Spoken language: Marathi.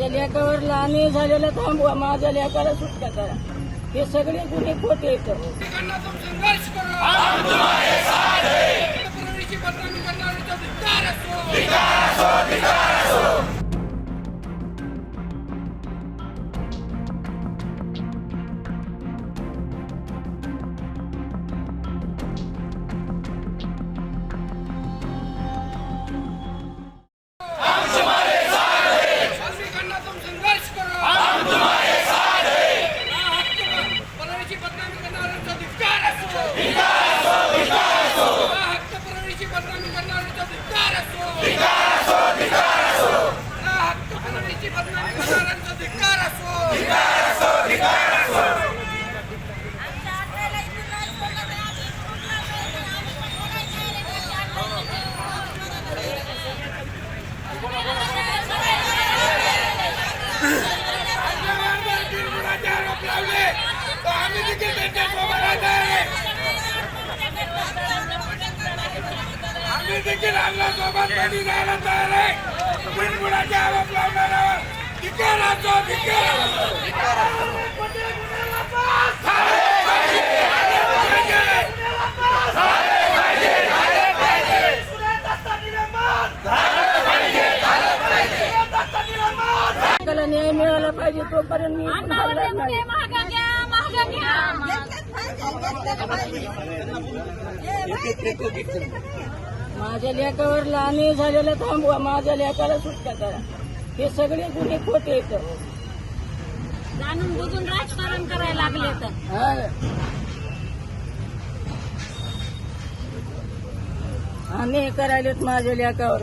माझ्या लेकावर लहान झालेलं थांबवा माझ्या लेकाला सुटका करा. हे सगळे गुन्हे खोटे येतं देखील त्यांच्यासोबत राहत आम्ही देखील कधी जायला तयार आहे? आरोप मिळाला पाहिजे तोपर्यंत मी नाही माझ्या लेकावर लहान झालेलं थांबवा माझ्या लेकाला सुटका करा. हे सगळे गुन्हे खोटे येतं जाणून बुजून राजकारण करायला लागले तर. आम्ही हे करायलेत माझ्या लेकावर.